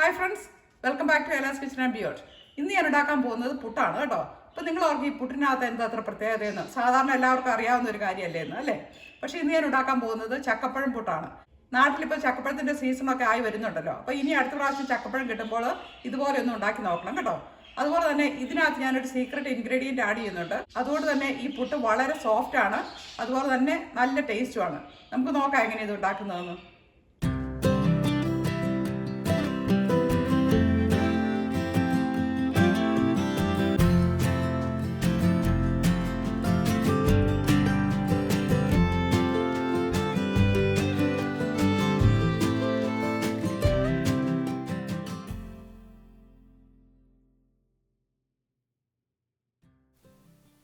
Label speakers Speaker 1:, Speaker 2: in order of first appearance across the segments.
Speaker 1: Hi friends welcome back to Ela's kitchen and beyond ഇന്ന് ഞാൻ ഉണ്ടാക്കാൻ പോകുന്നത് പുട്ടാണ് കേട്ടോ. അപ്പോൾ നിങ്ങൾ ഓർക്കും ഈ പുട്ടിനകത്ത് എന്താ അത്ര പ്രത്യേകതയെന്ന്. സാധാരണ എല്ലാവർക്കും അറിയാവുന്ന ഒരു കാര്യമല്ലേ എന്ന് അല്ലേ? പക്ഷേ ഇന്ന് ഞാൻ ഉണ്ടാക്കാൻ പോകുന്നത് ചക്കപ്പഴം പുട്ടാണ്. നാട്ടിലിപ്പോൾ ചക്കപ്പഴത്തിന്റെ സീസണൊക്കെ ആയി വരുന്നുണ്ടല്ലോ. അപ്പോൾ ഇനി അടുത്ത പ്രാവശ്യം ചക്കപ്പഴം കിട്ടുമ്പോൾ ഇതുപോലെ ഒന്ന് ഉണ്ടാക്കി നോക്കണം കേട്ടോ. അതുപോലെ തന്നെ ഇതിനകത്ത് ഞാനൊരു സീക്രട്ട് ഇൻഗ്രീഡിയന്റ് ആഡ് ചെയ്യുന്നുണ്ട്. അതുകൊണ്ട് തന്നെ ഈ പുട്ട് വളരെ സോഫ്റ്റ് ആണ്. അതുപോലെ തന്നെ നല്ല ടേസ്റ്റുമാണ് നമുക്ക് നോക്കാം എങ്ങനെ ഇത് ഉണ്ടാക്കുന്നതെന്ന്.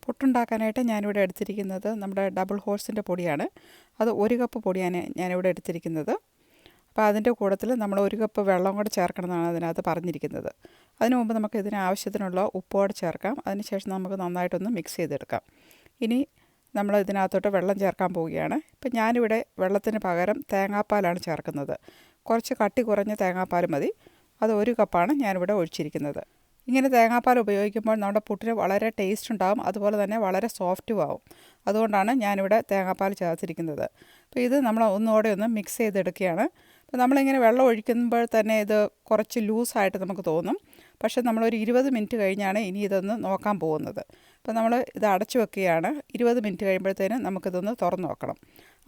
Speaker 1: പുട്ടുണ്ടാക്കാനായിട്ട് ഞാനിവിടെ എടുത്തിരിക്കുന്നത് നമ്മുടെ ഡബിൾ ഹോഴ്സിന്റെ പൊടിയാണ്. അത് ഒരു കപ്പ് പൊടിയാണ് ഞാനിവിടെ എടുത്തിരിക്കുന്നത്. അപ്പോൾ അതിന്റെ കൂട്ടത്തിൽ നമ്മൾ ഒരു കപ്പ് വെള്ളം കൂടെ ചേർക്കണം എന്നാണ് അതിനകത്ത് പറഞ്ഞിരിക്കുന്നത്. അതിനു മുമ്പ് നമുക്ക് ഇതിന് ആവശ്യത്തിനുള്ള ഉപ്പോടെ ചേർക്കാം. അതിനുശേഷം നമുക്ക് നന്നായിട്ടൊന്ന് മിക്സ് ചെയ്തെടുക്കാം. ഇനി നമ്മൾ ഇതിനകത്തോട്ട് വെള്ളം ചേർക്കാൻ പോവുകയാണ്. ഇപ്പം ഞാനിവിടെ വെള്ളത്തിന് പകരം തേങ്ങാപ്പാലാണ് ചേർക്കുന്നത്. കുറച്ച് കട്ടി കുറഞ്ഞ തേങ്ങാപ്പാൽ മതി. അത് ഒരു കപ്പാണ് ഞാനിവിടെ ഒഴിച്ചിരിക്കുന്നത്. ഇങ്ങനെ തേങ്ങാപ്പാൽ ഉപയോഗിക്കുമ്പോൾ നമ്മുടെ പുട്ടിന് വളരെ ടേസ്റ്റ് ഉണ്ടാകും അതുപോലെ തന്നെ വളരെ സോഫ്റ്റും ആവും. അതുകൊണ്ടാണ് ഞാനിവിടെ തേങ്ങാപ്പാൽ ചേർത്തിരിക്കുന്നത്. അപ്പോൾ ഇത് നമ്മൾ ഒന്നുകൂടെ ഒന്ന് മിക്സ് ചെയ്തെടുക്കുകയാണ്. അപ്പോൾ നമ്മളിങ്ങനെ വെള്ളം ഒഴിക്കുമ്പോൾ തന്നെ ഇത് കുറച്ച് ലൂസായിട്ട് നമുക്ക് തോന്നും. പക്ഷേ നമ്മളൊരു ഇരുപത് മിനിറ്റ് കഴിഞ്ഞാണ് ഇനി ഇതൊന്ന് നോക്കാൻ പോകുന്നത്. അപ്പോൾ നമ്മൾ ഇത് അടച്ചു വെക്കുകയാണ്. ഇരുപത് മിനിറ്റ് കഴിയുമ്പോഴത്തേനും നമുക്കിതൊന്ന് തുറന്നു നോക്കണം.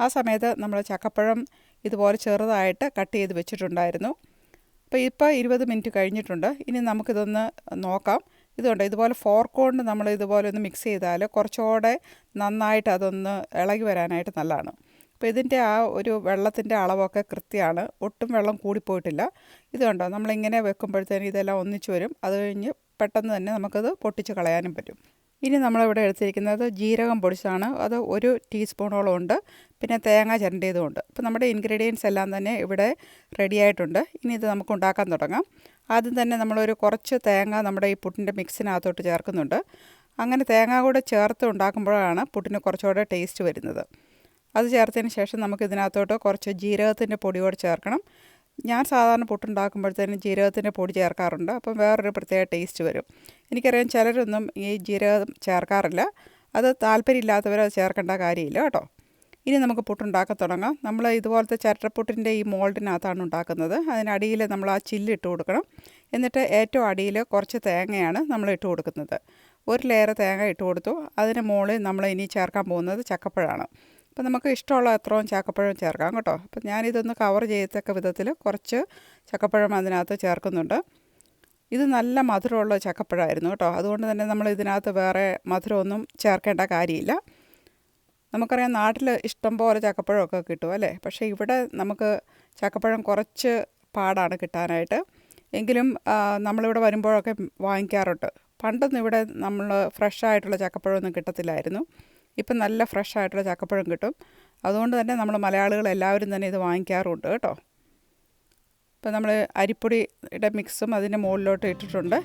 Speaker 1: ആ സമയത്ത് നമ്മൾ ചക്കപ്പഴം ഇതുപോലെ ചെറുതായിട്ട് കട്ട് ചെയ്ത് വെച്ചിട്ടുണ്ടായിരുന്നു. അപ്പോൾ ഇപ്പോൾ ഇരുപത് മിനിറ്റ് കഴിഞ്ഞിട്ടുണ്ട്. ഇനി നമുക്കിതൊന്ന് നോക്കാം. ഇതുണ്ട് ഇതുപോലെ ഫോർക്ക് കൊണ്ട് നമ്മൾ ഇതുപോലെ ഒന്ന് മിക്സ് ചെയ്താൽ കുറച്ചുകൂടെ നന്നായിട്ട് അതൊന്ന് ഇളകി വരാനായിട്ട് നല്ലതാണ്. അപ്പോൾ ഇതിന്റെ ആ ഒരു വെള്ളത്തിന്റെ അളവൊക്കെ കൃത്യമാണ്. ഒട്ടും വെള്ളം കൂടിപ്പോയിട്ടില്ല. ഇതുണ്ടോ നമ്മളിങ്ങനെ വെക്കുമ്പോഴത്തേനും ഇതെല്ലാം ഒന്നിച്ച് വരും. അത് കഴിഞ്ഞ് പെട്ടെന്ന് തന്നെ നമുക്കത് പൊട്ടിച്ച് കളയാനും പറ്റും. ഇനി നമ്മളിവിടെ എടുത്തിരിക്കുന്നത് ജീരകം പൊടിച്ചാണ്. അത് ഒരു ടീസ്പൂണോളം ഉണ്ട്. പിന്നെ തേങ്ങ ചിരണ്ടിയതുമുണ്ട്. അപ്പോൾ നമ്മുടെ ഇൻഗ്രീഡിയൻസ് എല്ലാം തന്നെ ഇവിടെ റെഡി ആയിട്ടുണ്ട്. ഇനി ഇത് നമുക്ക് ഉണ്ടാക്കാൻ തുടങ്ങാം. ആദ്യം തന്നെ നമ്മളൊരു കുറച്ച് തേങ്ങ നമ്മുടെ ഈ പുട്ടിന്റെ മിക്സിനകത്തോട്ട് ചേർക്കുന്നുണ്ട്. അങ്ങനെ തേങ്ങ കൂടെ ചേർത്ത് ഉണ്ടാക്കുമ്പോഴാണ് പുട്ടിന് കുറച്ചുകൂടെ ടേസ്റ്റ് വരുന്നത്. അത് ചേർത്തതിന് ശേഷം നമുക്ക് ഇതിനകത്തോട്ട് കുറച്ച് ജീരകത്തിന്റെ പൊടിയോട് ചേർക്കണം. ഞാൻ സാധാരണ പുട്ടുണ്ടാക്കുമ്പോഴത്തേനും ജീരകത്തിന്റെ പൊടി ചേർക്കാറുണ്ട്. അപ്പം വേറൊരു പ്രത്യേക ടേസ്റ്റ് വരും. എനിക്കറിയാം ചിലരൊന്നും ഈ ജീരകം ചേർക്കാറില്ല. അത് താല്പര്യമില്ലാത്തവർ അത് ചേർക്കേണ്ട കാര്യമില്ല കേട്ടോ. ഇനി നമുക്ക് പുട്ടുണ്ടാക്കാൻ തുടങ്ങാം. നമ്മൾ ഇതുപോലത്തെ ചരട്ടപ്പുട്ടിന്റെ ഈ മോൾഡിനകത്താണ് ഉണ്ടാക്കുന്നത്. അതിനടിയിൽ നമ്മൾ ആ ചില്ല് ഇട്ട് കൊടുക്കണം. എന്നിട്ട് ഏറ്റവും അടിയിൽ കുറച്ച് തേങ്ങയാണ് നമ്മൾ ഇട്ട് കൊടുക്കുന്നത്. ഒരു ലെയർ തേങ്ങ ഇട്ട് കൊടുത്തു. അതിന് മുകളിൽ നമ്മൾ ഇനി ചേർക്കാൻ പോകുന്നത് ചക്കപ്പഴമാണ്. അപ്പോൾ നമുക്ക് ഇഷ്ടമുള്ള എത്രയും ചക്കപ്പഴം ചേർക്കാം കേട്ടോ. അപ്പം ഞാനിതൊന്ന് കവർ ചെയ്യത്തക്ക വിധത്തിൽ കുറച്ച് ചക്കപ്പഴം അതിനകത്ത് ചേർക്കുന്നുണ്ട്. ഇത് നല്ല മധുരമുള്ള ചക്കപ്പഴമായിരുന്നു കേട്ടോ. അതുകൊണ്ട് തന്നെ നമ്മൾ ഇതിനകത്ത് വേറെ മധുരമൊന്നും ചേർക്കേണ്ട കാര്യമില്ല. നമുക്കറിയാം നാട്ടിൽ ഇഷ്ടം പോലെ ചക്കപ്പഴമൊക്കെ കിട്ടും അല്ലേ? പക്ഷേ ഇവിടെ നമുക്ക് ചക്കപ്പഴം കുറച്ച് പാടാണ് കിട്ടാനായിട്ട്. എങ്കിലും നമ്മളിവിടെ വരുമ്പോഴൊക്കെ വാങ്ങിക്കാറുണ്ട്. പണ്ടൊന്നും ഇവിടെ നമ്മൾ ഫ്രഷ് ആയിട്ടുള്ള ചക്കപ്പഴമൊന്നും കിട്ടത്തില്ലായിരുന്നു. ഇപ്പം നല്ല ഫ്രഷ് ആയിട്ടുള്ള ചക്കപ്പഴം കിട്ടും. അതുകൊണ്ട് തന്നെ നമ്മൾ മലയാളികൾ എല്ലാവരും തന്നെ ഇത് വാങ്ങിക്കാറുണ്ട് കേട്ടോ. ഇപ്പം നമ്മൾ അരിപ്പൊടിയുടെ മിക്സും അതിന്റെ മുകളിലോട്ട് ഇട്ടിട്ടുണ്ട്.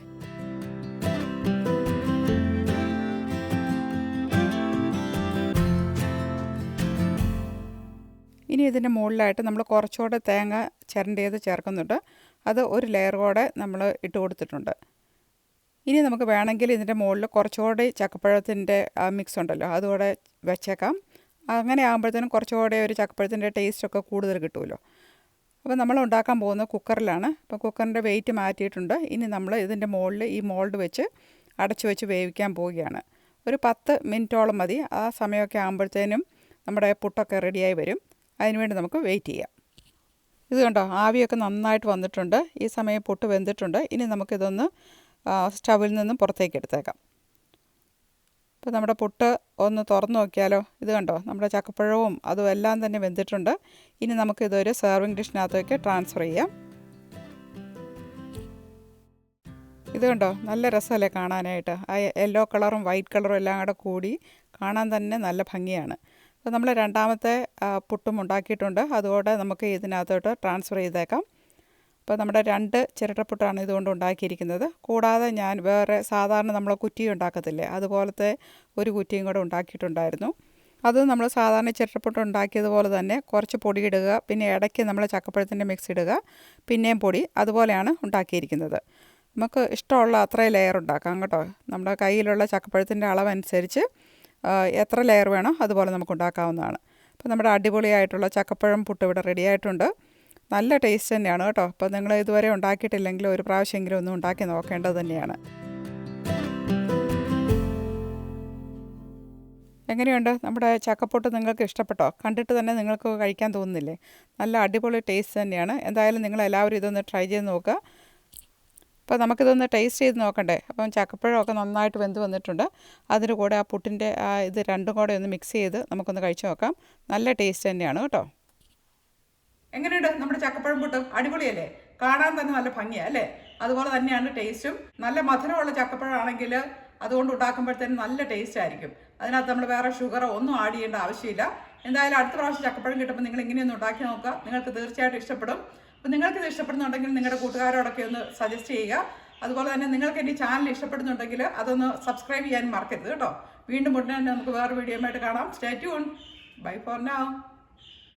Speaker 1: ഇനി ഇതിന്റെ മുകളിലായിട്ട് നമ്മൾ കുറച്ചുകൂടെ തേങ്ങ ചിരണ്ടിയത് ചേർക്കുന്നുണ്ട്. അത് ഒരു ലെയർ കൂടെ നമ്മൾ ഇട്ട് കൊടുത്തിട്ടുണ്ട്. ഇനി നമുക്ക് വേണമെങ്കിൽ ഇതിന്റെ മുകളിൽ കുറച്ചുകൂടി ചക്കപ്പഴത്തിന്റെ മിക്സ് ഉണ്ടല്ലോ അതുകൂടെ വെച്ചേക്കാം. അങ്ങനെ ആകുമ്പോഴത്തേനും കുറച്ചുകൂടെ ഒരു ചക്കപ്പഴത്തിന്റെ ടേസ്റ്റൊക്കെ കൂടുതൽ കിട്ടുമല്ലോ. അപ്പോൾ നമ്മൾ ഉണ്ടാക്കാൻ പോകുന്നത് കുക്കറിലാണ്. അപ്പോൾ കുക്കറിന്റെ വെയിറ്റ് മാറ്റിയിട്ടുണ്ട്. ഇനി നമ്മൾ ഇതിന്റെ മുകളിൽ ഈ മോൾഡ് വെച്ച് അടച്ചു വെച്ച് വേവിക്കാൻ പോവുകയാണ്. ഒരു പത്ത് മിനിറ്റോളം മതി. ആ സമയമൊക്കെ ആകുമ്പോഴത്തേനും നമ്മുടെ പുട്ടൊക്കെ റെഡിയായി വരും. അതിനുവേണ്ടി നമുക്ക് വെയിറ്റ് ചെയ്യാം. ഇത് കണ്ടോ ആവിയൊക്കെ നന്നായിട്ട് വന്നിട്ടുണ്ട്. ഈ സമയം പുട്ട് വെന്തിട്ടുണ്ട്. ഇനി നമുക്കിതൊന്ന് സ്റ്റവിൽ നിന്നും പുറത്തേക്ക് എടുത്തേക്കാം. അപ്പോൾ നമ്മുടെ പുട്ട് ഒന്ന് തുറന്നു നോക്കിയാലോ? ഇത് കണ്ടോ? നമ്മുടെ ചക്കപ്പഴവും അതും എല്ലാം തന്നെ വെന്തിട്ടുണ്ട്. ഇനി നമുക്ക് നമുക്കിതൊരു സെർവിങ് ഡിഷിനകത്തേക്ക് ട്രാൻസ്ഫർ ചെയ്യാം. ഇത് കണ്ടോ? നല്ല രസമല്ലേ കാണാനായിട്ട്? ആ യെല്ലോ കളറും വൈറ്റ് കളറും എല്ലാം കൂടെ കൂടി കാണാൻ തന്നെ നല്ല ഭംഗിയാണ്. അപ്പോൾ നമ്മൾ രണ്ടാമത്തെ പുട്ടും ഉണ്ടാക്കിയിട്ടുണ്ട്. അതുകൂടെ നമുക്ക് ഇതിനകത്തോട്ട് ട്രാൻസ്ഫർ ചെയ്തേക്കാം. അപ്പോൾ നമ്മുടെ രണ്ട് ചിരട്ടപ്പുട്ടാണ് ഇതുകൊണ്ട് ഉണ്ടാക്കിയിരിക്കുന്നത്. കൂടാതെ ഞാൻ വേറെ സാധാരണ നമ്മൾ കുറ്റി ഉണ്ടാക്കത്തില്ലേ? അതുപോലത്തെ ഒരു കുറ്റിയും കൂടെ ഉണ്ടാക്കിയിട്ടുണ്ടായിരുന്നു. അത് നമ്മൾ സാധാരണ ചിരട്ടപ്പുട്ട് ഉണ്ടാക്കിയതുപോലെ തന്നെ കുറച്ച് പൊടി ഇടുക പിന്നെ ഇടയ്ക്ക് നമ്മൾ ചക്കപ്പഴത്തിന്റെ മിക്സ് ഇടുക പിന്നെയും പൊടി അതുപോലെയാണ് ഉണ്ടാക്കിയിരിക്കുന്നത്. നമുക്ക് ഇഷ്ടമുള്ള അത്രയും ലെയർ ഉണ്ടാക്കാം കേട്ടോ. നമ്മുടെ കയ്യിലുള്ള ചക്കപ്പഴത്തിന്റെ അളവനുസരിച്ച് എത്ര ലെയർ വേണോ അതുപോലെ നമുക്ക് ഉണ്ടാക്കാവുന്നതാണ്. അപ്പോൾ നമ്മുടെ അടിപൊളിയായിട്ടുള്ള ചക്കപ്പഴം പുട്ട് ഇവിടെ റെഡി ആയിട്ടുണ്ട്. നല്ല ടേസ്റ്റ് തന്നെയാണ് കേട്ടോ. അപ്പോൾ നിങ്ങൾ ഇതുവരെ ഉണ്ടാക്കിയിട്ടില്ലെങ്കിൽ ഒരു പ്രാവശ്യമെങ്കിലും ഒന്നും ഉണ്ടാക്കി നോക്കേണ്ടത് തന്നെയാണ്. എങ്ങനെയുണ്ട്? നമ്മുടെ ചക്കപ്പൊട്ട് നിങ്ങൾക്ക് ഇഷ്ടപ്പെട്ടോ? കണ്ടിട്ട് തന്നെ നിങ്ങൾക്ക് കഴിക്കാൻ തോന്നുന്നില്ലേ? നല്ല അടിപൊളി ടേസ്റ്റ് തന്നെയാണ്. എന്തായാലും നിങ്ങൾ എല്ലാവരും ഇതൊന്ന് ട്രൈ ചെയ്ത് നോക്കുക. അപ്പോൾ നമുക്കിതൊന്ന് ടേസ്റ്റ് ചെയ്ത് നോക്കണ്ടേ? അപ്പം ചക്കപ്പഴമൊക്കെ നന്നായിട്ട് വെന്ത് വന്നിട്ടുണ്ട്. അതിന് കൂടെ ആ പുട്ടിന്റെ ആ ഇത് രണ്ടും കൂടെ ഒന്ന് മിക്സ് ചെയ്ത് നമുക്കൊന്ന് കഴിച്ച് നോക്കാം. നല്ല ടേസ്റ്റ് തന്നെയാണ് കേട്ടോ. എങ്ങനെയുണ്ട്? നമ്മുടെ ചക്കപ്പഴം പുട്ടും അടിപൊളിയല്ലേ? കാണാൻ തന്നെ നല്ല ഭംഗിയാ അല്ലേ? അതുപോലെ തന്നെയാണ് ടേസ്റ്റും നല്ല മധുരമുള്ള ചക്കപ്പഴമാണെങ്കിൽ അതുകൊണ്ട് ഉണ്ടാക്കുമ്പോഴത്തേനും നല്ല ടേസ്റ്റ് ആയിരിക്കും. അതിനകത്ത് നമ്മൾ വേറെ ഷുഗറോ ഒന്നും ആഡ് ചെയ്യേണ്ട ആവശ്യമില്ല. എന്തായാലും അടുത്ത പ്രാവശ്യം ചക്കപ്പഴം കിട്ടുമ്പോൾ നിങ്ങൾ ഇങ്ങനെയൊന്ന് ഉണ്ടാക്കി നോക്കുക. നിങ്ങൾക്ക് തീർച്ചയായിട്ടും ഇഷ്ടപ്പെടും. അപ്പോൾ നിങ്ങൾക്ക് ഇത് ഇഷ്ടപ്പെടുന്നുണ്ടെങ്കിൽ നിങ്ങളുടെ കൂട്ടുകാരോടൊക്കെ ഒന്ന് സജസ്റ്റ് ചെയ്യുക. അതുപോലെ തന്നെ നിങ്ങൾക്ക് എന്റെ ചാനൽ ഇഷ്ടപ്പെടുന്നുണ്ടെങ്കിൽ അതൊന്ന് സബ്സ്ക്രൈബ് ചെയ്യാൻ മറക്കരുത് കേട്ടോ. വീണ്ടും ഉടനെ തന്നെ നമുക്ക് വേറെ വീഡിയോ ആയിട്ട് കാണാം. Stay tune bye for now